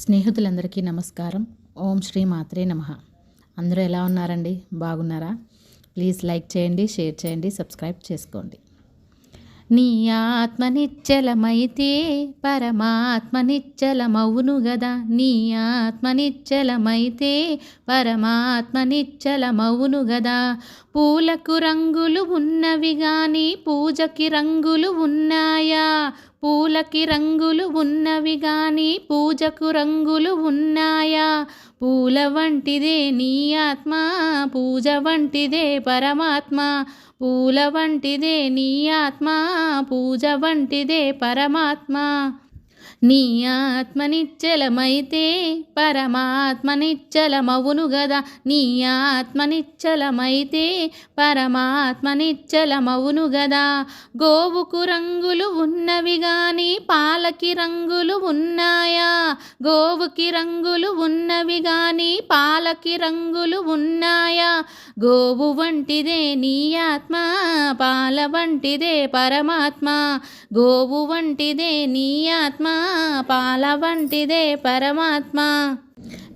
స్నేహితులందరికీ నమస్కారం. ఓం శ్రీ మాత్రే నమ. అందరూ ఎలా ఉన్నారండి? బాగున్నారా? ప్లీజ్ లైక్ చేయండి షేర్ చేయండి సబ్స్క్రైబ్ చేసుకోండి. నీ ఆత్మ నిశ్చలమైతే పరమాత్మ నిశ్చలమవును గదా. నీ ఆత్మ నిశ్చలమైతే పరమాత్మ నిశ్చలమవును గదా. పూలకు రంగులు ఉన్నవి కానీ పూజకి రంగులు ఉన్నాయా? పూలకి రంగులు ఉన్నవి గాని పూజకు రంగులు ఉన్నాయా? పూల వంటిదే నీ ఆత్మ పూజ వంటిదే పరమాత్మ. పూల వంటిదే నీ ఆత్మ పూజ వంటిదే పరమాత్మ. నీ ఆత్మ నిశ్చలమైతే పరమాత్మ నిశ్చలమవును గదా. నీ ఆత్మ నిశ్చలమైతే పరమాత్మ నిశ్చలమవును గదా. గోవుకు రంగులు ఉన్నవి గాని పాలకి రంగులు ఉన్నాయా? గోవుకి రంగులు ఉన్నవి గాని పాలకి రంగులు ఉన్నాయా? గోవు వంటిదే నీ ఆత్మ పాల వంటిదే పరమాత్మ. గోవు వంటిదే నీ ఆత్మ పాల వంటిదే పరమాత్మ.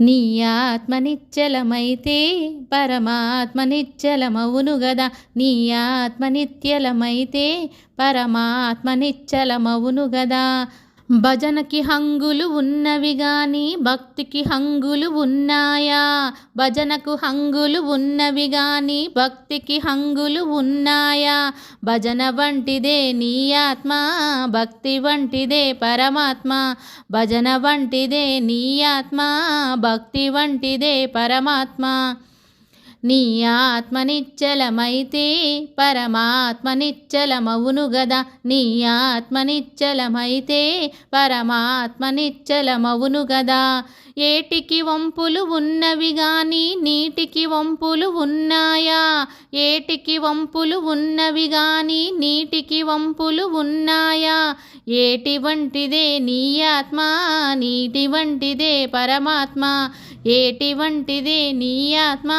నీ ఆత్మ నిశ్చలమైతే పరమాత్మ నిచ్చలమవును గదా. నీ ఆత్మ నిత్యలమైతే పరమాత్మ నిచ్చలమవును గదా. భజనకి హంగులు ఉన్నవి గాని భక్తికి హంగులు ఉన్నాయా? భజనకు హంగులు ఉన్నవి గాని భక్తికి హంగులు ఉన్నాయా? భజన వంటిదే నీ ఆత్మ భక్తి వంటిదే పరమాత్మ. భజన వంటిదే నీ ఆత్మ భక్తి వంటిదే పరమాత్మ. నీ ఆత్మ నిశ్చలమైతే పరమాత్మ నిశ్చలమవును గదా. నీ ఆత్మ నిశ్చలమైతే పరమాత్మ గదా. ఏటికి వంపులు ఉన్నవి గాని నీటికి వంపులు ఉన్నాయా? ఏటికి వంపులు ఉన్నవి గాని నీటికి వంపులు ఉన్నాయా? ఏటి వంటిదే నీ ఆత్మ నీటి వంటిదే పరమాత్మ. ఏటి వంటిదే నీ ఆత్మ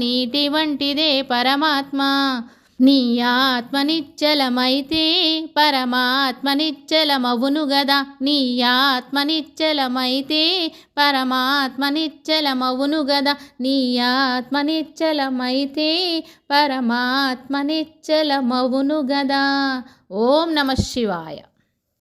నీటి వంటిదే పరమాత్మ. నీ ఆత్మ నిచ్చలమైతే పరమాత్మ నిచ్చలమవును గదా. నీ ఆత్మ నిచ్చలమైతే పరమాత్మ నిచ్చలమవును గదా. నీ ఆత్మ నిచ్చలమైతే పరమాత్మ నిచ్చలమవును గదా. ఓం నమ శివాయ.